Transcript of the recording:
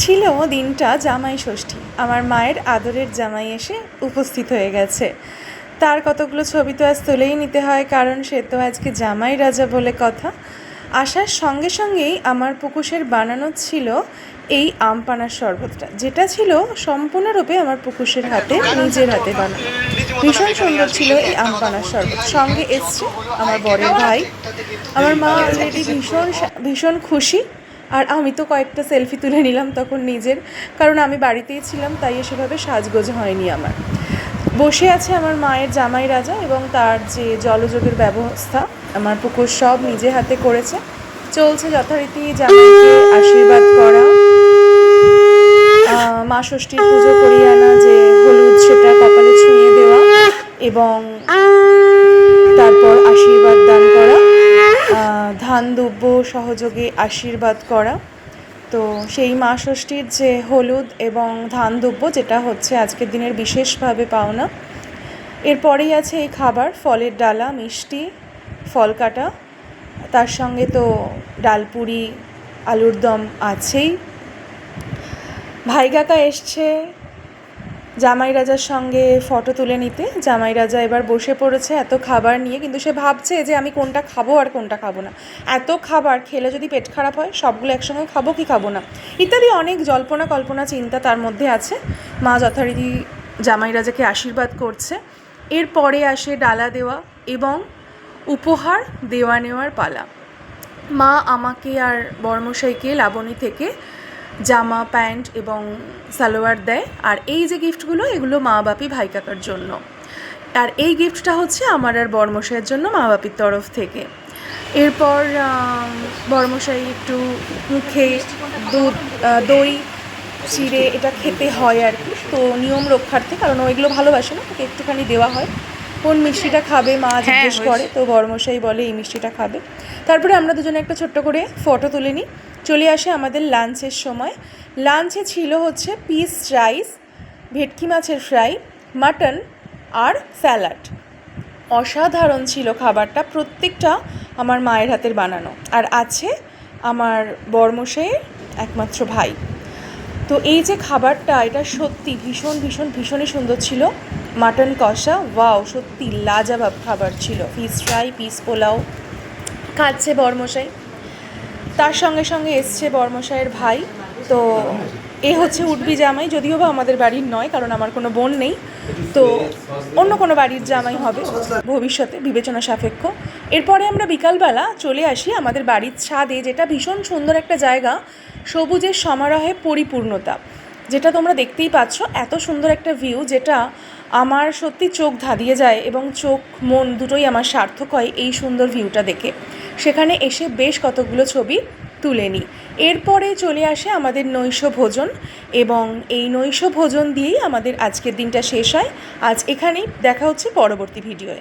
ছিল দিনটা জামাই ষষ্ঠী। আমার মায়ের আদরের জামাই এসে উপস্থিত হয়ে গেছে। তার কতগুলো ছবি তো আজ তুলেই নিতে হয়, কারণ সে তো আজকে জামাই রাজা বলে কথা। আসার সঙ্গে সঙ্গেই আমার পুকুশের বানানো ছিল এই আম পানার শরবতটা, যেটা ছিল সম্পূর্ণরূপে আমার পুকুশের হাতে, নিজের হাতে বানানো। ভীষণ সুন্দর ছিল এই আম পানার শরবত। সঙ্গে এসছে আমার বড়ের ভাই। আমার মা অলরেডি ভীষণ ভীষণ খুশি। আর আমি তো কয়েকটা সেলফি তুলে নিলাম তখন নিজের, কারণ আমি বাড়িতেই ছিলাম, তাই সেভাবে সাজগোজ হয়নি আমার। বসে আছে আমার মায়ের জামাই রাজা এবং তার যে জলযোগের ব্যবস্থা, আমার পুকুর সব নিজে হাতে করেছে। চলছে যথারীতি জামাইকে আশীর্বাদ করা। মা ষষ্ঠীর পুজো করিয়ে আনা যে হলুদ সেটা কপালে ছুঁয়ে দেওয়া এবং তারপর আশীর্বাদ দান ধান দুব্য সহযোগে আশীর্বাদ করা। তো সেই মা ষষ্ঠীর যে হলুদ এবং ধান দুব্য যেটা হচ্ছে আজকের দিনের বিশেষভাবে পাওনা, এরপরেই আছে এই খাবার, ফলের ডালা, মিষ্টি, ফল কাটা। তার সঙ্গে তো ডালপুরি আলুর দম আছেই। ভাই কাকা এসছে জামাই রাজার সঙ্গে ফটো তুলে নিতে। জামাই রাজা এবার বসে পড়েছে এত খাবার নিয়ে, কিন্তু সে ভাবছে যে আমি কোনটা খাব আর কোনটা খাব না। এত খাবার খেলে যদি পেট খারাপ হয়, সবগুলো একসঙ্গে খাব কি খাব না? ইত্যাদি অনেক জল্পনা কল্পনা চিন্তা তার মধ্যে আছে। মা যথারীতি জামাই রাজাকে আশীর্বাদ করছে। এরপরে আসে ডালা দেওয়া এবং উপহার দেওয়া নেওয়ার পালা। মা আমাকে আর বর্মশাইকে, লাবণী থেকে জামা প্যান্ট এবং সালোয়ার দেয়। আর এই যে গিফটগুলো এগুলো মা বাপি ভাই কাকার জন্য। আর এই গিফটটা হচ্ছে আমার আর বর্মশাইয়ের জন্য মা বাপির তরফ থেকে। এরপর বর্মশাই একটু মুখে দুধ দই চিড়ে এটা খেতে হয় আর কি। তো নিয়ম রক্ষার্থে কারণ ওইগুলো ভালোবাসে না ওকে একটুখানি দেওয়া হয়। কোন মিষ্টিটা খাবে মা জিজ্ঞেস করে। তো বর্মশাই বলে এই মিষ্টিটা খাবে। তারপরে আমরা দুজনে একটা ছোট্ট করে ফটো তুলে নিই। চলে আসে আমাদের লাঞ্চের সময়। লাঞ্চে ছিল হচ্ছে পিস রাইস ভেটকি মাছের ফ্রাই মাটন আর স্যালাড অসাধারণ ছিল খাবারটা, প্রত্যেকটা আমার মায়ের হাতের বানানো। আর আছে আমার বর্মশাইয়ের একমাত্র ভাই। তো এই যে খাবারটা, এটা সত্যি ভীষণ ভীষণ, ভীষণই সুন্দর ছিল। মাটন কষা, ওয়াও, সত্যি লাজাবাব খাবার ছিল। Fish fry piece pulao. খাচ্ছে বর্মশাই। তার সঙ্গে সঙ্গে এসছে বর্মশাইয়ের ভাই। তো এ হচ্ছে উঠবি জামাই, যদিও বা আমাদের বাড়ির নয়, কারণ আমার কোনো বোন নেই। তো অন্য কোনো বাড়ির জামাই হবে ভবিষ্যতে, বিবেচনা সাপেক্ষ। এরপরে আমরা বিকালবেলা চলে আসি আমাদের বাড়ির ছাদে, যেটা ভীষণ সুন্দর একটা জায়গা, সবুজের সমারোহে পরিপূর্ণতা। যেটা তোমরা দেখতেই পাচ্ছ, এত সুন্দর একটা ভিউ যেটা আমার সত্যি চোখ ধাঁধিয়ে যায় এবং চোখ, মন দুটোই আমার সার্থক হয় এই সুন্দর ভিউটা দেখে। সেখানে এসে বেশ কতগুলো ছবি তুলে নিই। এরপরে চলে আসে আমাদের নৈশ ভোজন এবং এই নৈশ ভোজন দিয়েই আমাদের আজকের দিনটা শেষ হয়। আজ এখানেই দেখা হচ্ছে পরবর্তী ভিডিওয়ে